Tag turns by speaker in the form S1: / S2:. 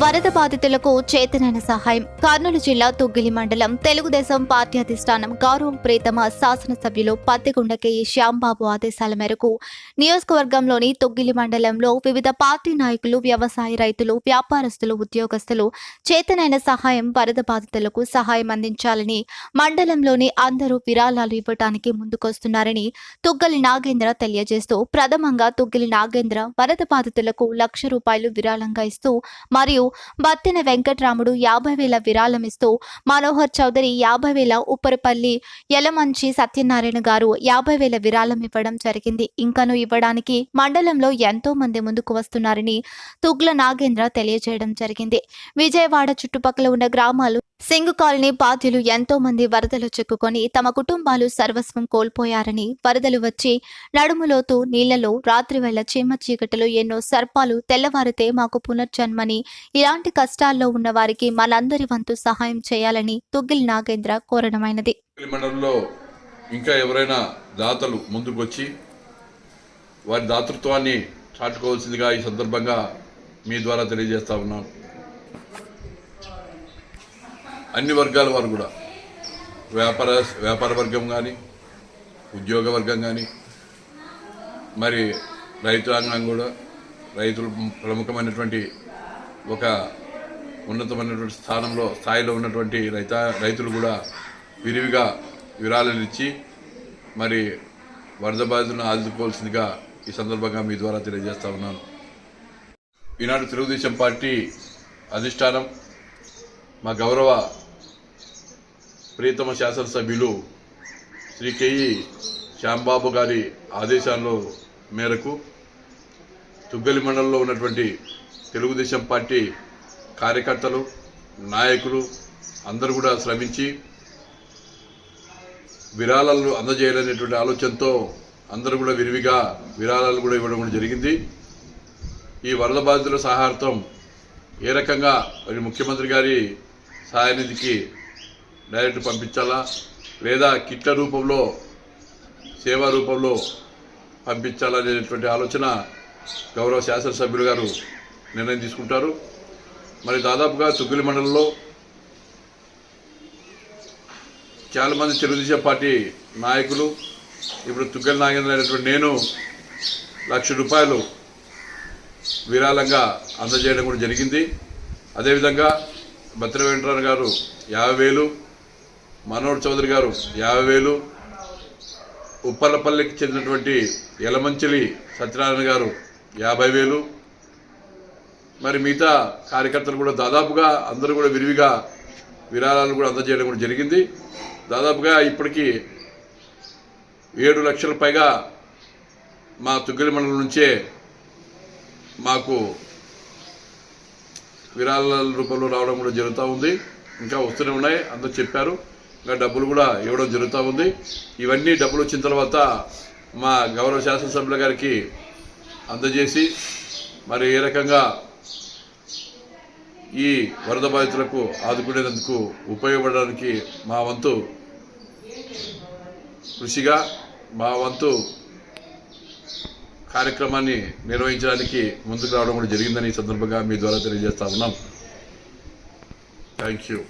S1: వరద బాధితులకు చేతనైన సహాయం. కర్నూలు జిల్లా తుగ్గిలి మండలం తెలుగుదేశం పార్టీ అధిష్టానం గౌరవం ప్రీతమ శాసనసభ్యులు పత్తిగుండ కేఈ శ్యాంబాబు ఆదేశాల మేరకు నియోజకవర్గంలోని తుగ్గిలి మండలంలో వివిధ పార్టీ నాయకులు వ్యవసాయ రైతులు వ్యాపారస్తులు ఉద్యోగస్తులు చేతనైన సహాయం వరద బాధితులకు సహాయం అందించాలని మండలంలోని అందరూ విరాళాలు ఇవ్వటానికి ముందుకొస్తున్నారని తుగ్గలి నాగేంద్ర తెలియజేస్తూ ప్రథమంగా తుగ్గిలి నాగేంద్ర వరద బాధితులకు లక్ష రూపాయలు విరాళంగా ఇస్తూ మరియు బత్తెన వెంకట్రాముడు యాభై వేల విరాళం ఇస్తూ మనోహర్ చౌదరి యాభై వేల ఉప్పరపల్లి యలమంచి సత్యనారాయణ గారు యాభై వేల విరాళం ఇవ్వడం జరిగింది. ఇంకను ఇవ్వడానికి మండలంలో ఎంతో మంది ముందుకు వస్తున్నారని తుగ్ల నాగేంద్ర తెలియజేయడం జరిగింది. విజయవాడ చుట్టుపక్కల ఉన్న గ్రామాలు సింగు కాలనీ బాధ్యులు ఎంతో మంది వరదలు చిక్కుకొని తమ కుటుంబాలు సర్వస్వం కోల్పోయారని వరదలు వచ్చి నడుములోతు నీళ్ళలో రాత్రివేళ చీమ చీకటిలో ఎన్నో సర్పాలు తెల్లవారితే మాకు పునర్జన్మని ఇలాంటి కష్టాల్లో ఉన్న వారికి మనందరి వంతు సహాయం చేయాలని తుగ్గిల్ నాగేంద్ర కోరడమైనది.
S2: ఇంకా ఎవరైనా దాతలు ముందుకొచ్చి వారి దాతృత్వాన్ని చాటుకోవాల్సిందిగా ఈ సందర్భంగా మీ ద్వారా తెలియజేస్తా ఉన్నాను. అన్ని వర్గాల వారు కూడా. వ్యాపార వ్యాపార వర్గం కానీ ఉద్యోగ వర్గం కానీ మరి రైతాంగం కూడా రైతులు ప్రముఖమైనటువంటి ఒక ఉన్నతమైనటువంటి స్థానంలో స్థాయిలో ఉన్నటువంటి రైత రైతులు కూడా విరివిగా విరాళాలు ఇచ్చి మరి వరద బాధితులను ఆదుకోవాల్సిందిగా ఈ సందర్భంగా మీ ద్వారా తెలియజేస్తా ఉన్నాను. ఈనాడు తెలుగుదేశం పార్టీ అధిష్టానం మా గౌరవ ప్రియతమ శాసనసభ్యులు శ్రీ కేఈ శ్యాంబాబు గారి ఆదేశాల్లో మేరకు తుగ్గలి మండలంలో ఉన్నటువంటి తెలుగుదేశం పార్టీ కార్యకర్తలు నాయకులు అందరూ కూడా శ్రమించి విరాళాలు అందజేయాలనేటువంటి ఆలోచనతో అందరూ కూడా విరివిగా విరాళాలు కూడా ఇవ్వడం కూడా జరిగింది. ఈ వరద బాధితుల సహార్థం ఏ రకంగా మరి ముఖ్యమంత్రి గారి సహాయనిధికి డైరెక్ట్ పంపించాలా? లేదా కిట్ల రూపంలో సేవా రూపంలో పంపించాలనేటువంటి ఆలోచన గౌరవ శాసనసభ్యులు గారు నిర్ణయం తీసుకుంటారు. మరి దాదాపుగా తుగ్గిలి మండలంలో చాలామంది తెలుగుదేశం పార్టీ నాయకులు ఇప్పుడు తుగ్గల నాగేంద్ర అయినటువంటి నేను లక్ష రూపాయలు విరాళంగా అందజేయడం కూడా జరిగింది. అదేవిధంగా భద్ర వెంకటరావు గారు యాభై వేలు మనోహర్ చౌదరి గారు యాభై వేలు ఉప్పలపల్లికి చెందినటువంటి యలమంచిలి సత్యనారాయణ గారు యాభై వేలు. మరి మిగతా కార్యకర్తలు కూడా దాదాపుగా అందరూ కూడా విరివిగా విరాళాలు కూడా అందజేయడం కూడా జరిగింది. దాదాపుగా ఇప్పటికీ ఏడు లక్షల పైగా మా తుగ్గలి మండలం నుంచే మాకు విరాళాల రూపంలో రావడం కూడా జరుగుతూ ఉంది. ఇంకా వస్తూనే ఉన్నాయి. అందరూ చెప్పారు. డబ్బులు కూడా ఇవ్వడం జరుగుతూ ఉంది. ఇవన్నీ డబ్బులు వచ్చిన తర్వాత మా గౌరవ శాసనసభ్యుల గారికి అందజేసి మరి ఏ రకంగా ఈ వరద బాధితులకు ఆదుకునేందుకు ఉపయోగపడడానికి మా వంతు కృషిగా మా వంతు కార్యక్రమాన్ని నిర్వహించడానికి ముందుకు రావడం కూడా జరిగిందని ఈ సందర్భంగా మీ ద్వారా తెలియజేస్తా ఉన్నాం. Thank you